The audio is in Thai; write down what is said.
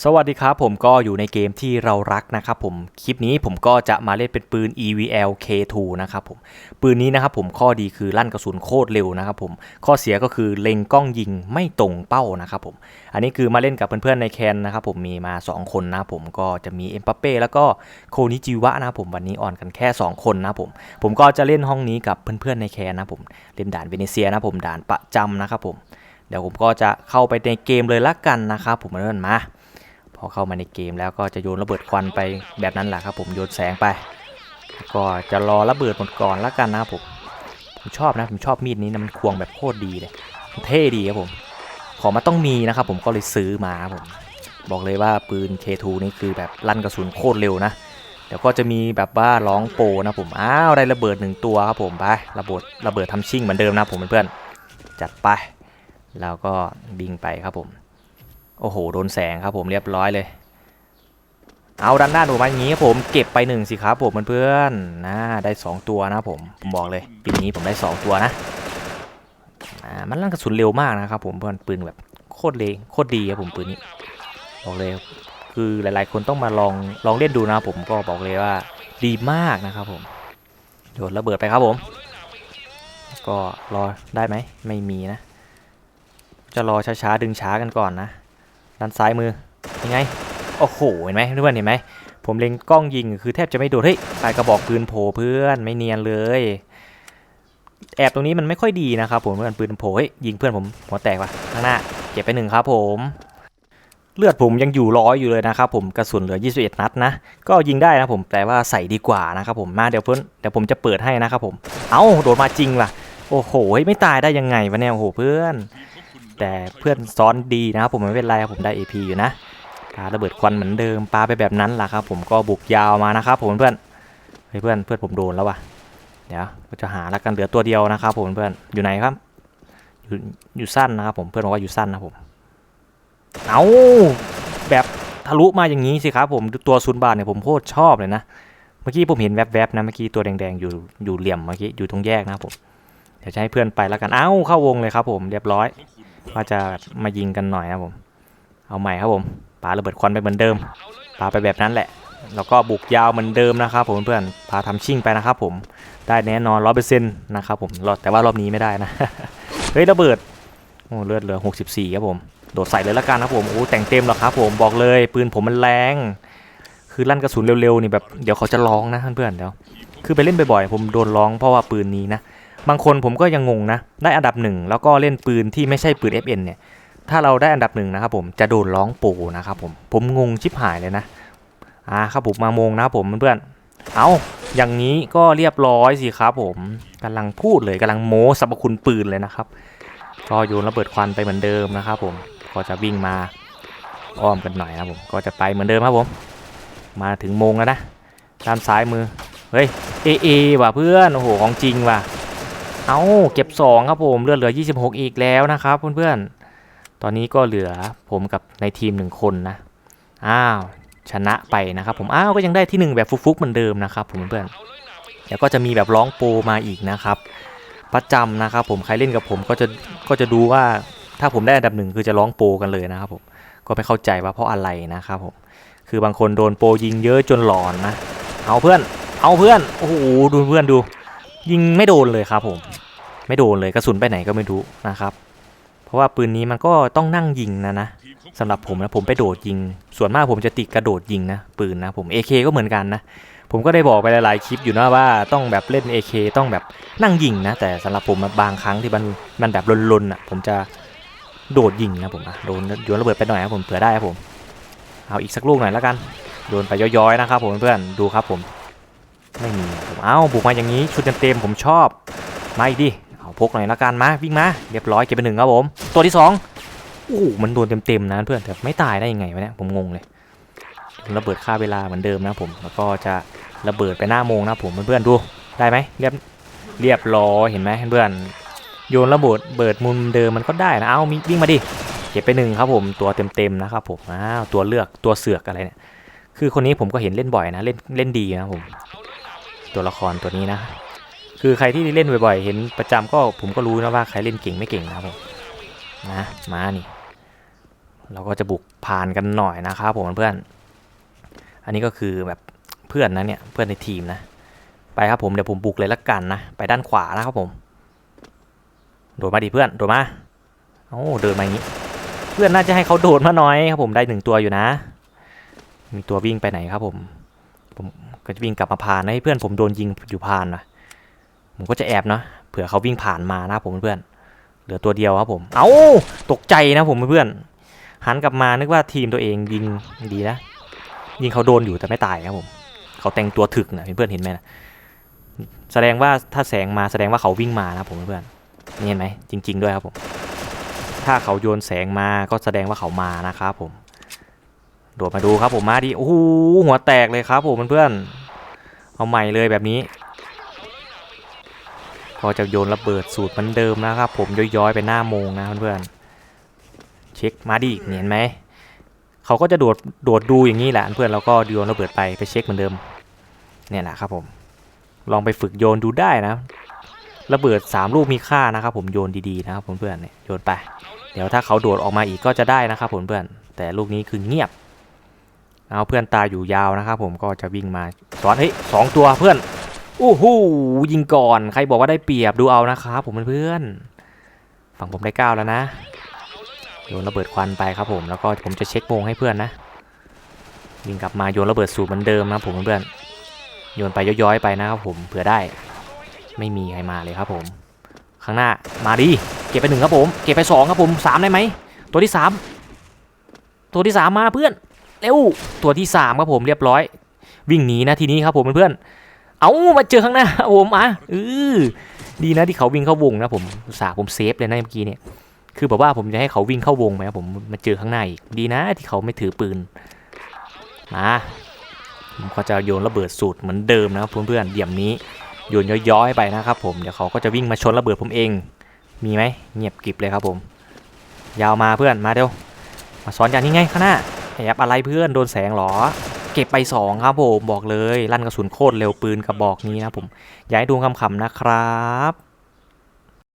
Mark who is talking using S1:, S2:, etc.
S1: สวัสดีครับผมก็อยู่ในเกมที่เรารักนะครับผมคลิปนี้ผมก็จะมาเล่นเป็นปืน EVL K2 นะครับผมปืนนี้นะครับผมข้อดีคือลั่นกระสุนโคตรเร็วนะครับผมข้อเสียก็คือเล็งกล้องยิงไม่ตรงเป้านะครับผมอันนี้คือมาเล่นกับเพื่อนๆในแคนนะครับผมมีมา 2 คนนะผมก็จะมีเอ็มปาเป้แล้วก็โคนิจิวะนะผมวันนี้อ่อนกันแค่ 2 คนนะผมผมก็จะเล่นห้องนี้กับเพื่อนๆในแคนนะผมเล่นด่านเวเนเซียนะผมด่านประจำนะครับผมเดี๋ยวผมก็จะเข้าไปในเกมเลยละกันนะครับผมเริ่มมา อเข้ามาในเกมแล้วก็จะโยนระเบิดควันไปแบบนั้นแหละครับผมโยนแสงไป ก็จะรอระเบิดหมดก่อนแล้วกันนะครับผมผมชอบนะผมชอบมีดนี้นะมันควงแบบโคตรดีเลยเท่ดีครับผมของมันต้องมีนะครับผมก็เลยซื้อมาครับผมบอกเลยว่าปืน K2 นี่คือแบบลั่นกระสุนโคตรเร็วนะเดี๋ยวก็จะมีแบบว่าร้องโปนะผมอ้าวได้ระเบิดหนึ่งตัวครับผมไประเบิดระเบิดทำชิ่งเหมือนเดิมนะผมเพื่อนๆจัดไปแล้วก็บิงไปครับผม โอ้โห โดนแสงครับผมเรียบร้อยเลย เอาดันหน้าหนูมาอย่างนี้ครับผมเก็บไปหนึ่งสิครับผมเพื่อนๆนะได้ 2 ตัวนะผมผมบอกเลยปีนี้ผมได้ 2 ตัวนะอ่ามันลั่นกระสุนเร็วมากนะครับผมเพื่อนปืนแบบโคตรเลยโคตรดีครับผมปืนนี้บอกเลยคือหลายๆ คนต้องมาลองลองเล่นดูนะผมก็บอกเลยว่าดีมากนะครับผมโยนระเบิดไปครับผม ก็รอได้ไหมไม่มีนะ จะรอช้าๆดึงช้ากันก่อนนะ ด้านซ้ายมือยังไงโอ้โหเห็นไหมเพื่อนเห็นไหมผมเล็งกล้องยิงคือแทบจะไม่โดนเฮ้ยปลายกระบอกปืนโผล่เพื่อนไม่เนียนเลยแอบตรงนี้มันไม่ค่อยดีนะครับผมเพื่อนปืนโผล่เฮ้ยยิงเพื่อนผมหัวแตกว่ะข้างหน้าเก็บไปหนึ่งครับผมเลือดผมยังอยู่ร้อยอยู่เลยนะครับผมกระสุนเหลือ 21 นัดนะ ก็ยิงได้นะผมแต่ว่าใส่ดีกว่านะครับผมมาเดี๋ยวเพื่อนเดี๋ยวผมจะเปิดให้นะครับผม เอ้าโดนมาจริงว่ะ โอ้โหไม่ตายได้ยังไงวะเนี่ยโอ้โหเพื่อน แต่เพื่อนซ้อนดีนะครับผมไม่เป็นไรครับผมได้ AP อยู่นะปารระเบิดควันเหมือนเดิมปาไปแบบนั้นแหละครับผมก็บุกยาวมานะครับผมเพื่อนเฮ้ยเพื่อนเพื่อนผมโดนแล้ววะเดี๋ยวก็จะหาแล้วกันเหลือตัวเดียวนะครับผมเพื่อนอยู่ไหนครับอยู่อยู่สั้นนะครับผมเพื่อนบอกว่าอยู่สั้นนะผมเอาแบบทะลุมาอย่างนี้สิครับผมตัวซุนบาทเนี่ยผมโคตรชอบเลยนะเมื่อกี้ผมเห็นแวบๆนะเมื่อกี้ตัวแดงๆอยู่อยู่เหลี่ยมเมื่อกี้อยู่ตรงแยกนะครับผมเดี๋ยวจะให้เพื่อนไปแล้วกันเอ้าเข้าวงเลยครับผมเรียบร้อย ว่าจะแบบมายิงกันหน่อยนะผม เอาใหม่ครับผมปาระเบิดควันไปเหมือนเดิมปาไปแบบนั้นแหละ แล้วก็บุกยาวเหมือนเดิมนะครับผมเพื่อนพาทำชิ่งไปนะครับผมได้แน่นอนร้อยเปอร์เซ็นต์นะครับผมรอดแต่ว่ารอบนี้ไม่ได้นะเฮ้ยระเบิดโอ้เลือดเหลือ 64ครับผมโดดใส่เลยละกันครับผมโอ้แต่งเต็มแล้วครับผมบอกเลย ปืนผมมันแรงคือลั่นกระสุนเร็วๆนี่แบบเดี๋ยวเขาจะร้องนะเพื่อนๆเดี๋ยวคือไปเล่นบ่อยๆผมโดนร้องเพราะว่าปืนนี้นะ บางคนผมก็ยังงงนะ ได้อันดับหนึ่งแล้วก็เล่นปืนที่ไม่ใช่ปืน FN เนี่ย ถ้าเราได้อันดับหนึ่งนะครับผมจะโดนร้องโปนะครับผม ผมงงชิบหายเลยนะ อ่าครับผมมามงนะครับผมเพื่อนเอาอย่างนี้ก็เรียบร้อยสิครับผมกำลังพูดเลยกำลังโม้สรรพคุณปืนเลยนะครับ ก็โยนระเบิดควันไปเหมือนเดิมนะครับผม ก็จะวิ่งมาอ้อมกันหน่อยนะผม ก็จะไปเหมือนเดิมครับผม มาถึงโมงแล้วนะ ด้านซ้ายมือ เฮ้ย เอเอว่ะเพื่อน โอ้โห ของจริงว่ะ เอาเก็บ 2 ครับผมเลือดเหลือ 26 อีกแล้วนะครับเพื่อนๆ ตอนนี้ก็เหลือผมกับในทีม 1 คนนะ อ้าว ชนะไปนะครับผม อ้าว ก็ยังได้ที่ 1 แบบฟุกๆเหมือนเดิมนะครับผมเพื่อนๆเดี๋ยวก็จะมีแบบร้องโปรมาอีกนะครับ ประจำนะครับผมใครเล่นกับผมก็จะก็จะดูว่าถ้าผมได้อันดับหนึ่งคือจะร้องโปรกันเลยนะครับผมก็ไม่เข้าใจว่าเพราะอะไรนะครับผมคือบางคนโดนโปรยิงเยอะจนหลอนนะ เอาเพื่อน เอาเพื่อนโอ้โหดูเพื่อนดู ยิงไม่โดนเลยครับผม ไม่โดนเลยกระสุนไปไหนก็ไม่รู้นะครับ เพราะว่าปืนนี้มันก็ต้องนั่งยิงนะนะสำหรับผมนะผมไปโดดยิง ส่วนมากผมจะติดกระโดดยิงนะปืนนะผม AK ก็เหมือนกันนะผมก็ได้บอกไปหลายๆคลิปอยู่นะว่าต้องแบบเล่น AK ต้องแบบนั่งยิงนะแต่สำหรับผมบางครั้งที่มันมันแบบลนๆอะผมจะโดดยิงนะผมอะโดนโยนระเบิดไปหน่อยครับผมเผื่อได้ครับผมเอาอีกสักลูกหน่อยแล้วกันโดนไปย้อยๆนะครับผมเพื่อนดูครับผม ไม่มีผมเอ้าบุกมาอย่างนี้ชุดเต็มๆผมชอบมาอีกดิเอาพกหน่อยละกันมาวิ่งมาเรียบร้อยเก็บไปหนึ่งครับผมตัวที่สองโอ้มันโดนเต็มๆนะเพื่อนแต่ไม่ตายได้ยังไงวะเนี่ยผมงงเลยระเบิดค่าเวลาเหมือนเดิมนะผมแล้วก็จะระเบิดไปหน้าโมงนะผมเพื่อนๆดูได้ไหมเรียบเรียบร้อยเห็นไหมเพื่อนโยนระเบิดเบิดมุมเดิมมันก็ได้นะเอามีวิ่งมาดิเก็บไปหนึ่งครับผมตัวเต็มๆนะครับผมอ้าวตัวเลือกตัวเสือกอะไรเนี่ยคือคนนี้ผมก็เห็นเล่นบ่อยนะเล่นเล่นดีนะผม ตัวละครตัวนี้นะ คือใครที่เล่นบ่อยๆ เห็นประจำก็ผมก็รู้นะว่าใครเล่นเก่งไม่เก่งนะครับผมนะมานี่ เราก็จะบุกผ่านกันหน่อยนะครับผมเพื่อน อันนี้ก็คือแบบเพื่อนนะเนี่ยเพื่อนในทีมนะ ไปครับผมเดี๋ยวผมบุกเลยละกันนะไปด้านขวานะครับผม โดดมาดิเพื่อนโดดมาโอ้เดินมาอย่างนี้ เพื่อนน่าจะให้เขาโดดมาหน่อยครับผมได้หนึ่งตัวอยู่นะ มีตัววิ่งไปไหนครับผม ผมก็จะวิ่งกลับมาผ่านให้เพื่อนผมโดนยิงอยู่ผ่านนะผมก็จะแอบเนาะเผื่อเขาวิ่งผ่านมานะผมเพื่อนเหลือตัวเดียวครับผม เอาตกใจนะผมเพื่อนหันกลับมานึกว่าทีมตัวเองยิงดีนะยิงเขาโดนอยู่แต่ไม่ตายครับผม เขาแต่งตัวถึกนะเพื่อนเห็นไหมนะแสดงว่าถ้าแสงมาแสดงว่าเขาวิ่งมานะผมเพื่อนนี่เห็นไหมจริง ๆ ด้วยครับผม ถ้าเขาโยนแสงมาก็แสดงว่าเขามานะครับผม โดดมาดูครับผมมาดิโอ้โหหัวแตกเลยครับผมเพื่อนๆเอาใหม่เลยแบบนี้ก็จะโยนระเบิดสูตรมือนเดิมนะครับ ผมย้อยๆไปหน้าโมงนะเพื่อนๆเช็คมาดิเห็นไหมเขาก็จะโดดโดดดูอย่างนี้แหละเพื่อนเราก็โยนระเบิดไปไปเช็คเหมือนเดิม เนี่ยแหละครับผม ลองไปฝึกโยนดูได้นะ ระเบิดสามลูกมีค่านะครับ ผมโยนดีๆนะครับผมเพื่อนเนี่ยโยนไป เดี๋ยวถ้าเขาโดดออกมาอีกก็จะได้นะครับผมเพื่อนแต่ลูกนี้คือเงียบ เอาเพื่อนตาอยู่ยาวนะครับผมก็จะวิ่งมาสอนเฮ้ยสองตัวเพื่อนอู้หูยิงก่อนใครบอกว่าได้เปรียบดูเอานะครับผมเพื่อนฝั่งผมได้เก้าแล้วนะโยนระเบิดควันไปครับผมแล้วก็ผมจะเช็คโมงให้เพื่อนนะวิ่งกลับมาโยนระเบิดสูตรเหมือนเดิมนะผมเพื่อนโยนไปย้อยๆไปนะครับผมเผื่อได้ ไม่มีใครมาเลยครับผม ข้างหน้ามาดิเก็บไปหนึ่งครับผม เก็บไปสองครับผมสามได้ไหมตัวที่สามตัวที่สามมาเพื่อน เร็วตัวที่สามครับผมเรียบร้อย วิ่งหนีนะทีนี้ครับผมเพื่อนๆเอามาเจอข้างหน้าผมอะเออดีนะที่เขาวิ่งเข้าวงนะผมสาผมเซฟเลยนะเมื่อกี้เนี่ยคือแบบว่าผมจะให้เขาวิ่งเข้าวงไหมครับผมมาเจอข้างหน้าอีกดีนะที่เขาไม่ถือปืนมาผมก็จะโยนระเบิดสูตรเหมือนเดิมนะครับเพื่อนๆเดี่ยมนี้โยนย้อยๆไปนะครับผมเดี๋ยวเขาก็จะวิ่งมาชนระเบิดผมเอง มีไหมเงียบกริบเลยครับผม ยาวมาเพื่อนมาเร็วมาสอนอย่างนี้ไงข้างหน้า แอบอะไรเพื่อนโดนแสงเหรอ เก็บไปสองครับผม บอกเลย ลั่นกระสุนโคตรเร็วปืนกระบอกนี้นะผมอย่าให้ดูคำๆนะครับ